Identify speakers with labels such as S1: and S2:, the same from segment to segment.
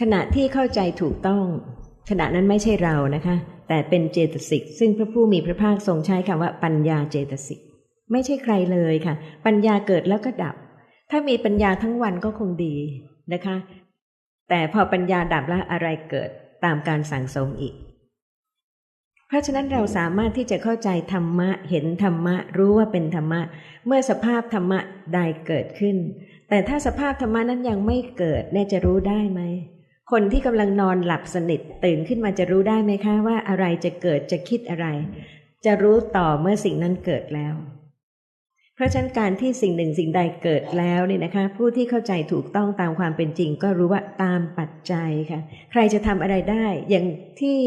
S1: ขณะที่เข้าใจถูกต้อง ขณะนั้นไม่ใช่เรานะคะ แต่เป็นเจตสิก ซึ่งพระผู้มีพระภาคทรงใช้คำว่าปัญญาเจตสิก ไม่ใช่ใครเลยค่ะ ปัญญาเกิดแล้วก็ดับ ถ้ามีปัญญาทั้งวันก็คงดีนะคะ แต่พอปัญญาดับแล้วอะไรเกิดตามการสั่งสมอีก เพราะฉะนั้นเราสามารถที่จะเข้าใจธรรมะ เห็นธรรมะ รู้ว่าเป็นธรรมะ เมื่อสภาพธรรมะใดเกิดขึ้น แต่ถ้าสภาพธรรมะนั้นยังไม่เกิดเนี่ยจะรู้ได้ไหม คนที่กำลังนอนหลับสนิทตื่นขึ้นมาจะรู้ได้ไหมคะ ว่าอะไรจะเกิดจะคิดอะไร จะรู้ต่อเมื่อสิ่งนั้นเกิดแล้ว เพราะฉะนั้นการที่สิ่งหนึ่งสิ่งใดเกิดแล้วเนี่ยนะคะ ผู้ที่เข้าใจถูกต้องตามความเป็นจริง ก็รู้ว่าตามปัจจัยค่ะ ใครจะทำอะไรได้ อย่างที่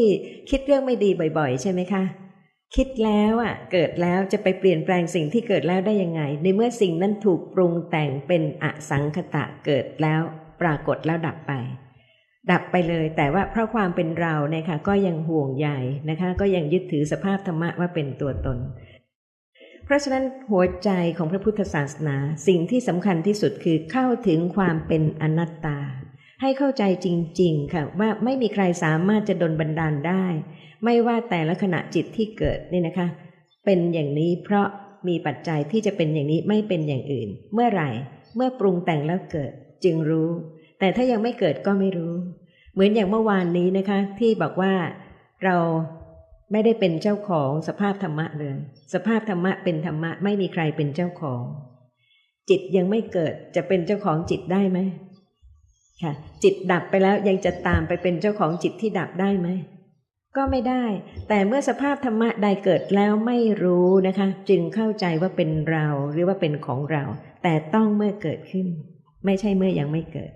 S1: คิดเรื่องไม่ดีบ่อย ๆ ใช่ไหมคะคิดแล้วอะเกิดแล้วจะไปเปลี่ยนแปลงสิ่งที่เกิดแล้วได้ยังไง ในเมื่อสิ่งนั้นถูกปรุงแต่งเป็นอสังคตะเกิดแล้ว ปรากฏแล้วดับไป ดับไปเลย แต่ว่าเพราะความเป็นเราเนี่ยค่ะ ก็ยังห่วงใยนะคะ ก็ยังยึดถือสภาพธรรมะว่าเป็นตัวตน เพราะฉะนั้นหัวใจของพระพุทธศาสนา สิ่งที่สำคัญที่สุดคือเข้าถึงความเป็นอนัตตา ให้เข้าใจจริง ๆ ค่ะ ว่าไม่มีใครสามารถจะดลบันดาลได้ ไม่ว่าแต่ละขณะจิตที่เกิดนี่นะคะ เป็นอย่างนี้เพราะมีปัจจัยที่จะเป็นอย่างนี้ไม่เป็นอย่างอื่น เมื่อไหร่ เมื่อปรุงแต่งแล้วเกิด จึงรู้ แต่ถ้ายังไม่เกิดก็ไม่รู้ เหมือนอย่างเมื่อวานนี้นะคะ ที่บอกว่าเราไม่ได้เป็นเจ้าของสภาพธรรมะเลย สภาพธรรมะเป็นธรรมะไม่มีใครเป็นเจ้าของ จิตยังไม่เกิดจะเป็นเจ้าของจิตได้ไหมค่ะ จิตดับไปแล้วยังจะตามไปเป็นเจ้าของจิตที่ดับได้ไหมก็ไม่ได้ แต่เมื่อสภาพธรรมะใดเกิดแล้วไม่รู้นะคะ จึงเข้าใจว่าเป็นเราหรือว่าเป็นของเรา แต่ต้องเมื่อเกิดขึ้น ไม่ใช่เมื่อยังไม่เกิด